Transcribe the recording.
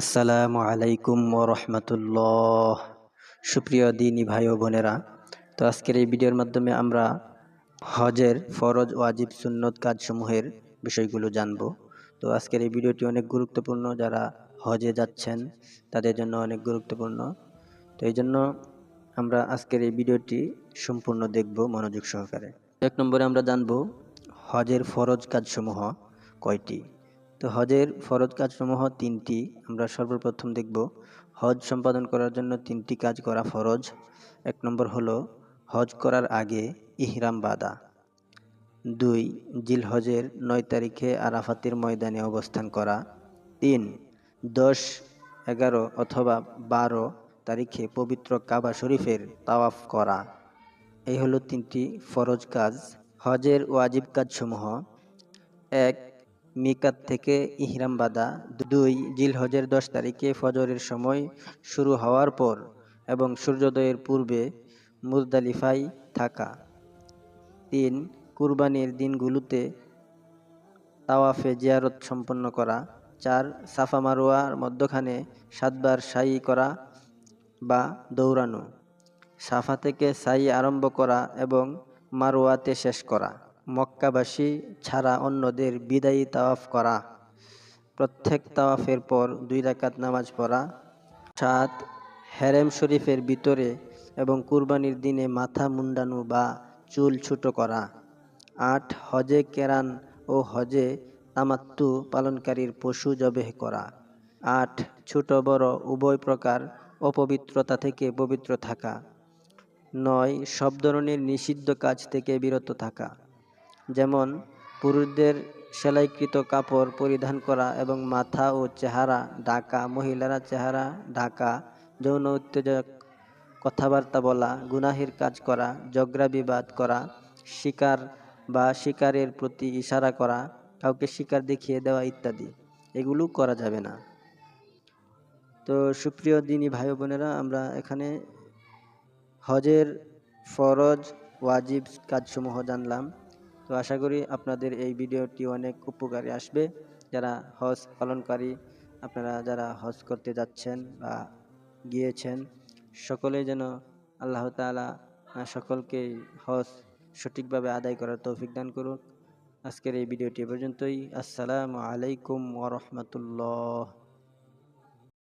আসসালামু আলাইকুম রহমতুল্লাহ সুপ্রিয় দিনী ভাই ও বোনেরা, তো আজকের এই ভিডিওর মাধ্যমে আমরা হজের ফরজ, ওয়াজিব, সুন্নত কাজসমূহের বিষয়গুলো জানব। তো আজকের এই ভিডিওটি অনেক গুরুত্বপূর্ণ, যারা হজে যাচ্ছেন তাদের জন্য অনেক গুরুত্বপূর্ণ। তো এই জন্য আমরা আজকের এই ভিডিওটি সম্পূর্ণ দেখব মনোযোগ সহকারে। এক নম্বরে আমরা জানব হজের ফরজ কাজসমূহ কয়টি। তো হজের ফরজ কাজসমূহ তিনটি, আমরা সর্বপ্রথম দেখব, হজ সম্পাদন করার জন্য তিনটি কাজ করা ফরজ। এক নম্বর হলো, হজ করার আগে ইহরাম বাদা দুই জিল হজের নয় তারিখে আরাফাতির ময়দানে অবস্থান করা। তিন, দশ, এগারো অথবা বারো তারিখে পবিত্র কাবা শরীফের তাওয়াফ করা। এই হলো তিনটি ফরজ কাজ। হজের ওয়াজিব কাজসমূহ। এক মিকাত থেকে ইহরাম বাদা দুই জিলহজের দশ তারিখে ফজরের সময় শুরু হওয়ার পর এবং সূর্যোদয়ের পূর্বে মুজদালিফাই থাকা। তিন, কুরবানির দিনগুলোতে তাওয়াফে জিয়ারত সম্পন্ন করা। চার, সাফা মারোয়ার মধ্যখানে সাতবার সাই করা বা দৌড়ানো। সাফা থেকে সাই আরম্ভ করা এবং মারোয়াতে শেষ করা। মক্কাবাসী ছাড়া অন্যদের বিদায়ী তাওয়াফ করা। প্রত্যেক তাওয়াফের পর দুই রাকাত নামাজ পড়া, সাত হেরেম শরীফের ভিতরে এবং কুরবানির দিনে মাথা মুন্ডানো বা চুল ছুটো করা, আট হজে কেরান ও হজে তামাত্তু পালনকারীর পশু জবেহ করা, আট ছোট বড় উভয় প্রকার অপবিত্রতা থেকে পবিত্র থাকা, নয় সব ধরনের নিষিদ্ধ কাজ থেকে বিরত থাকা। যেমন পুরুষদের সেলাইকৃত কাপড় পরিধান করা এবং মাথা ও চেহারা ঢাকা, মহিলারা চেহারা ঢাকা, যৌন উত্তেজক কথাবার্তা বলা, গুনাহের কাজ করা জগরা বিবাদ করা, শিকার বা শিকারের প্রতি ইশারা করা, কাউকে শিকার দেখিয়ে দেওয়া ইত্যাদি। এগুলো করা যাবে না। তো সুপ্রিয় দিনী ভাই বোনেরা, আমরা এখানে হজের ফরজ, ওয়াজিব কাজসমূহ জানলাম। তো আশা করি আপনাদের এই ভিডিওটি অনেক উপকারে আসবে। যারা হজ পালনকারী, আপনারা যারা হজ করতে যাচ্ছেন বা গিয়েছেন, সকলে যেন আল্লাহ তালা সকলকে হজ সঠিকভাবে আদায় করার তৌফিক দান করুন আজকের এই ভিডিওটি পর্যন্তই। আসসালামু আলাইকুম ওরহমতুল্লাহ